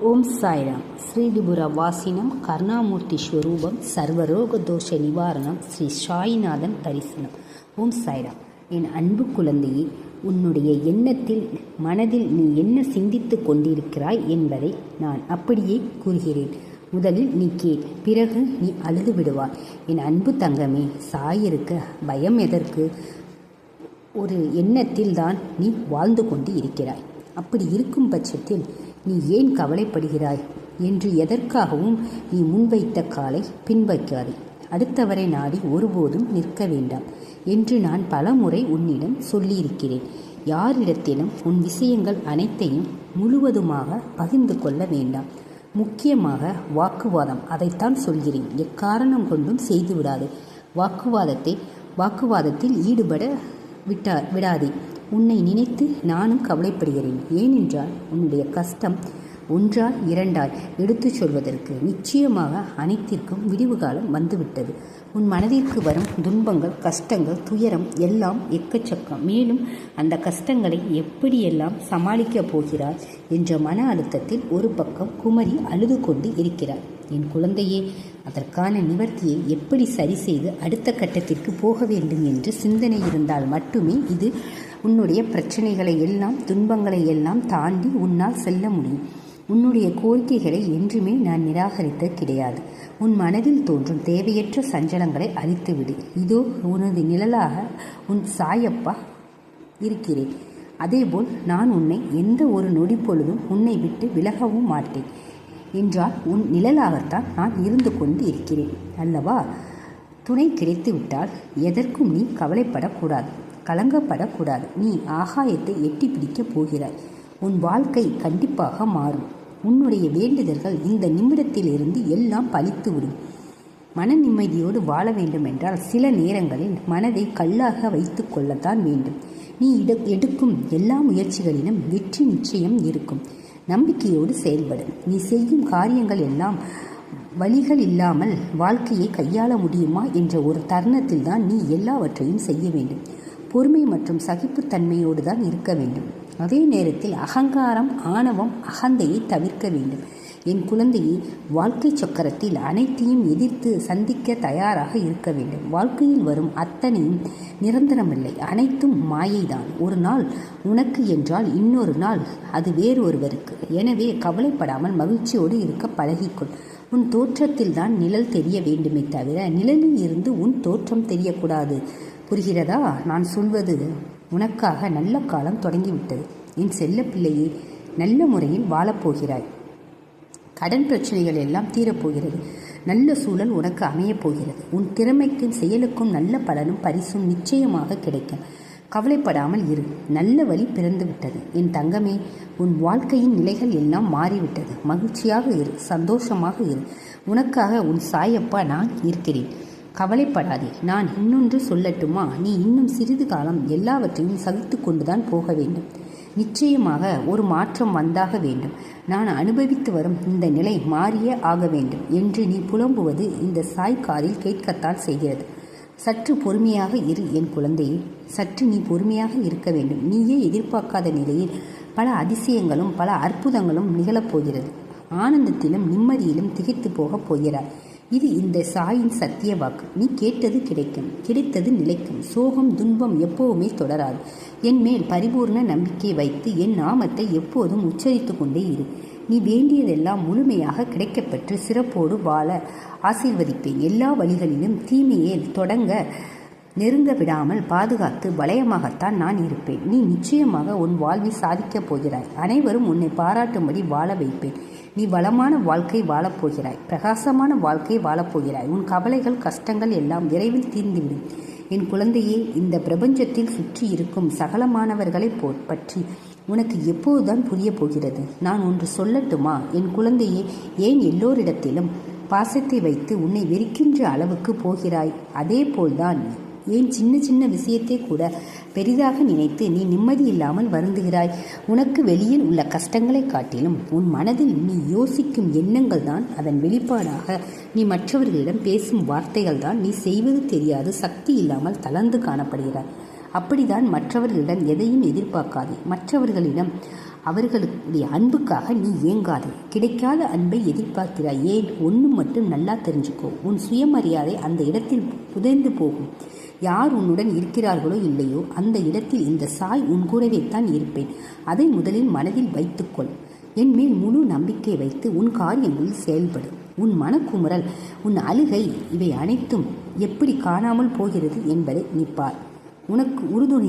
ஓம் சாய்ராம். ஸ்ரீதிபுர வாசினம் கருணாமூர்த்தி ஸ்வரூபம் சர்வரோக தோஷ நிவாரணம் ஸ்ரீ சாய்நாதன் தரிசனம். ஓம் சாய்ராம். என் அன்பு குழந்தையே உன்னுடைய எண்ணத்தில் மனதில் நீ என்ன சிந்தித்து கொண்டிருக்கிறாய் என்பதை நான் அப்படியே கூறுகிறேன். முதலில் நீ கேள் பிறகு நீ அழுது விடுவாய். என் அன்பு தங்கமே சாயிருக்க பயம் எதற்கு? ஒரு எண்ணத்தில் தான் நீ வாழ்ந்து கொண்டு இருக்கிறாய். அப்படி இருக்கும் பட்சத்தில் நீ ஏன் கவலைப்படுகிறாய்? என்று எதற்காகவும் நீ முன்வைத்த காலை பின்வைக்காதே. அடுத்தவரை நாடி ஒருபோதும் நிற்க வேண்டாம் என்று நான் பலமுறை உன்னிடம் சொல்லியிருக்கிறேன். யாரிடத்திலும் உன் விஷயங்கள் அனைத்தையும் முழுவதுமாக பகிர்ந்து கொள்ள வேண்டாம். முக்கியமாக வாக்குவாதம். அதைத்தான் சொல்கிறேன். எக்காரணம் கொண்டும் செய்து விடாது வாக்குவாதத்தை வாக்குவாதத்தில் ஈடுபட விட்டா விடாதே. உன்னை நினைத்து நானும் கவலைப்படுகிறேன். ஏனென்றால் உன்னுடைய கஷ்டம் ஒன்றால் இரண்டால் எடுத்துச் சொல்வதற்கு நிச்சயமாக அனைத்திற்கும் விடிவு காலம் வந்துவிட்டது. உன் மனதிற்கு வரும் துன்பங்கள் கஷ்டங்கள் துயரம் எல்லாம் எக்கச்சக்கம். மேலும் அந்த கஷ்டங்களை எப்படியெல்லாம் சமாளிக்கப் போகிறார் என்ற மன அழுத்தத்தில் ஒரு பக்கம் குமரி அழுது கொண்டு இருக்கிறார். என் குழந்தையே அதற்கான நிவர்த்தியை எப்படி சரி செய்து அடுத்த கட்டத்திற்கு போக வேண்டும் என்று சிந்தனை இருந்தால் மட்டுமே இது உன்னுடைய பிரச்சனைகளை எல்லாம் துன்பங்களை எல்லாம் தாண்டி உன்னால் செல்ல முடியும். உன்னுடைய கோரிக்கைகளை என்றுமே நான் நிராகரித்த கிடையாது. உன் மனதில் தோன்றும் தேவையற்ற சஞ்சலங்களை அழித்துவிடு. இதோ உனது நிழலாக உன் சாயப்பா இருக்கிறேன். அதேபோல் நான் உன்னை எந்த ஒரு நொடி பொழுதும் உன்னை விட்டு விலகவும் மாட்டேன். என்றால் உன் நிழலாகத்தான் நான் இருந்து கொண்டு இருக்கிறேன். அல்லவா? துணை கிடைத்துவிட்டால் எதற்கும் நீ கவலைப்படக்கூடாது. கலங்கப்படக்கூடாது. நீ ஆகாயத்தை எட்டி பிடிக்கப் போகிறாய். உன் வாழ்க்கை கண்டிப்பாக மாறும். உன்னுடைய வேண்டுதல்கள் இந்த நிமிடத்திலிருந்து எல்லாம் பழித்துவிடும் மன நிம்மதியோடு வாழ வேண்டும் என்றால் சில நேரங்களில் மனதை கல்லாக வைத்து கொள்ளத்தான் வேண்டும். நீ இட எடுக்கும் எல்லா முயற்சிகளிலும் வெற்றி நிச்சயம் இருக்கும். நம்பிக்கையோடு செயல்படும் நீ செய்யும் காரியங்கள் எல்லாம் வழிகள் இல்லாமல் வாழ்க்கையை கையாள முடியுமா என்ற ஒரு தருணத்தில் தான் நீ எல்லாவற்றையும் செய்ய வேண்டும். பொறுமை மற்றும் சகிப்புத்தன்மையோடு தான் இருக்க வேண்டும். அதே நேரத்தில் அகங்காரம் ஆணவம் அகந்தையை தவிர்க்க வேண்டும். என் குழந்தையை வாழ்க்கை சக்கரத்தில் அனைத்தையும் எதிர்த்து சந்திக்க தயாராக இருக்க வேண்டும். வாழ்க்கையில் வரும் அத்தனையும் நிரந்தரமில்லை. அனைத்தும் மாயைதான். ஒரு நாள் உனக்கு என்றால் இன்னொரு நாள் அது வேறு ஒருவருக்கு எனவே கவலைப்படாமல் மகிழ்ச்சியோடு இருக்க பழகிக்கொள். உன் தோற்றத்தில் தான் நிழல் தெரிய வேண்டுமே தவிர நிழலில் இருந்து உன் தோற்றம் தெரியக்கூடாது. புரிகிறதா? நான் சொல்வது உனக்காக நல்ல காலம் தொடங்கிவிட்டது. என் செல்ல பிள்ளையே நல்ல முறையில் வாழப்போகிறாய். கடன் பிரச்சனைகள் எல்லாம் தீரப்போகிறது. நல்ல சூழல் உனக்கு அமையப் போகிறது உன் திறமைக்கும் செயலுக்கும் நல்ல பலனும் பரிசும் நிச்சயமாக கிடைக்கும். கவலைப்படாமல் இரு. நல்ல வழி பிறந்து விட்டது என் தங்கமே உன் வாழ்க்கையின் நிலைகள் எல்லாம் மாறிவிட்டது. மகிழ்ச்சியாக இரு. சந்தோஷமாக இரு. உனக்காக உன் சாயப்பா நான் இருக்கிறேன். கவலைப்படாதே. நான் இன்னொன்று சொல்லட்டுமா? நீ இன்னும் சிறிது காலம் எல்லாவற்றையும் சகித்து கொண்டுதான் போக வேண்டும். நிச்சயமாக ஒரு மாற்றம் வந்தாக வேண்டும். நான் அனுபவித்து வரும் இந்த நிலை மாறியே ஆக வேண்டும் என்று நீ புலம்புவது இந்த சாய்க்காரில் கேட்கத்தான் செய்கிறது. சற்று பொறுமையாக இரு என் குழந்தையே. சற்று நீ பொறுமையாக இருக்க வேண்டும். நீயே எதிர்பார்க்காத நிலையில் பல அதிசயங்களும் பல அற்புதங்களும் நிகழப்போகிறது ஆனந்தத்திலும் நிம்மதியிலும் திகைத்து போகப் போகிறாய். இது இந்த சாயின் சத்திய வாக்கு. நீ கேட்டது கிடைக்கும் கிடைத்தது நிலைக்கும். சோகம் துன்பம் எப்போவுமே தொடராது. என் மேல் பரிபூர்ண நம்பிக்கை வைத்து என் நாமத்தை எப்போதும் உச்சரித்து கொண்டே இரு. நீ வேண்டியதெல்லாம் முழுமையாக கிடைக்கப்பெற்று சிறப்போடு வாழ ஆசீர்வதிப்பேன். எல்லா வழிகளிலும் தீமையை தொடங்க நெருங்க விடாமல் பாதுகாத்து வளையமாகத்தான் நான் இருப்பேன். நீ நிச்சயமாக உன் வாழ்வில் சாதிக்கப் போகிறாய். அனைவரும் உன்னை பாராட்டும்படி வாழ வைப்பேன். நீ வளமான வாழ்க்கை வாழப்போகிறாய் பிரகாசமான வாழ்க்கை வாழப்போகிறாய் உன் கவலைகள் கஷ்டங்கள் எல்லாம் விரைவில் தீர்ந்துவிடும். என் குழந்தையே இந்த பிரபஞ்சத்தில் சுற்றி இருக்கும் சகலமானவர்களை போ பற்றி உனக்கு எப்போதுதான் புரிய போகிறது? நான் ஒன்று சொல்லட்டுமா? என் குழந்தையே ஏன் எல்லோரிடத்திலும் பாசத்தை வைத்து உன்னை வெறுக்கின்ற அளவுக்கு போகிறாய்? அதே போல்தான் ஏன் சின்ன சின்ன விஷயத்தை கூட பெரிதாக நினைத்து நீ நிம்மதி இல்லாமல் வருந்துகிறாய்? உனக்கு வெளியில் உள்ள கஷ்டங்களை காட்டிலும் உன் மனதில் நீ யோசிக்கும் எண்ணங்கள் தான் அதன் வெளிப்பாடாக. நீ மற்றவர்களிடம் பேசும் வார்த்தைகள் தான் நீ செய்வது தெரியாது சக்தி இல்லாமல் தளர்ந்து காணப்படுகிறாய். அப்படிதான் மற்றவர்களிடம் எதையும் எதிர்பார்க்காதே. மற்றவர்களிடம் அவர்களுடைய அன்புக்காக நீ ஏங்காதே. கிடைக்காத அன்பை எதிர்பார்க்கிறாய். ஏன்? ஒன்று மட்டும் நல்லா தெரிஞ்சுக்கோ. உன் சுயமரியாதை அந்த இடத்தில் புதைந்து போகும். யார் உன்னுடன் இருக்கிறார்களோ இல்லையோ அந்த இடத்தில் இந்த சாய் உன் கூடவே தான் இருப்பேன். அதை முதலில் மனதில் வைத்துக்கொள். என் மேல் முழு நம்பிக்கை வைத்து உன் காரியங்களில் செயல்படு. உன் மனக்குமுறல் உன் அழுகை இவை அனைத்தும் எப்படி காணாமல் போகிறது என்பதை நிற்பார் உனக்கு உறுதுணை